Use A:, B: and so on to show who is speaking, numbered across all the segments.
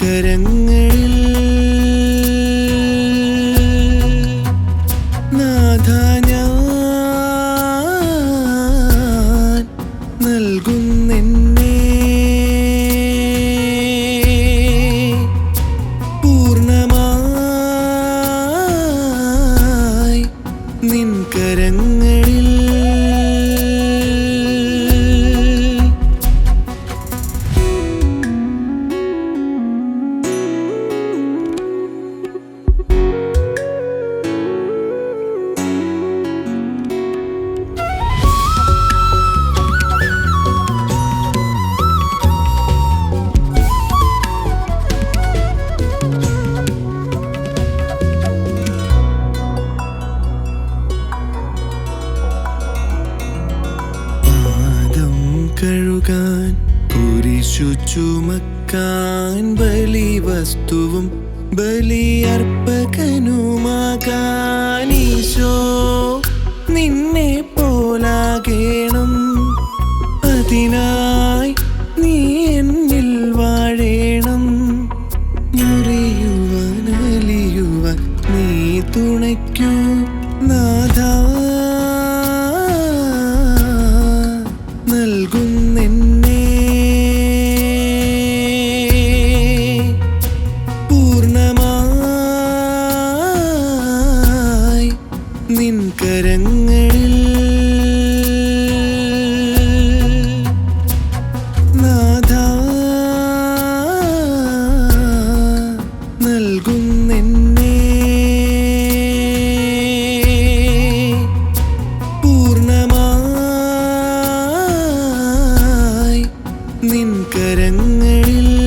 A: കരങ്ങളിൽ നാഥ ഞാൻ നൽകുന്നെന്നെ നിൻ കരങ്ങളിൽ കുരിശു ചുമക്കാൻ ബലി വസ്തുവും ബലിയർപ്പകനുമാകാൻ നിൻ കരങ്ങളിൽ നാഥ നൽകുന്നെന്നെ. പൂർണമായി നിൻ കരങ്ങളിൽ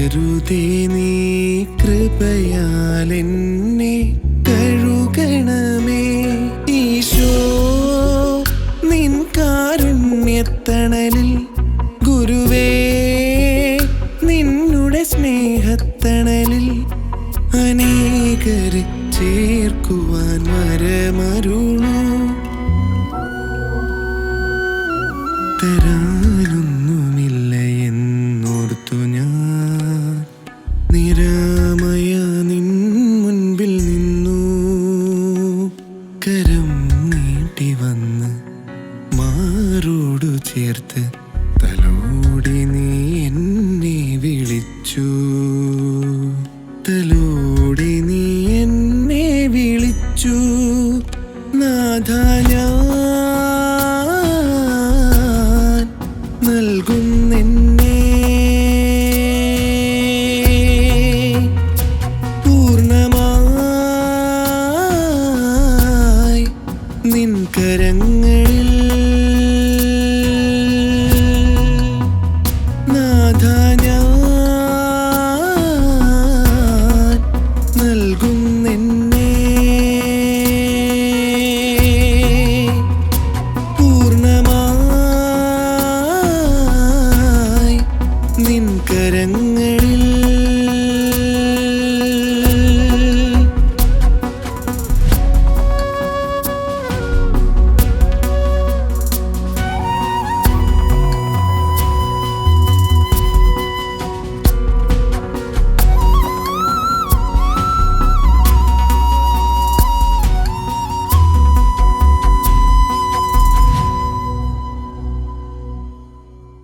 A: കരുതരുതേ നീ കൃപയാൽ എന്നെ കഴുകണമേ. ഈശോ നിൻ കാരുണ്യത്തണലിൽ ഗുരുവേ നിന്നുടെ സ്നേഹത്തണലിൽ അനേകരെ ചേർക്കുവാൻ വരമരുളൂ.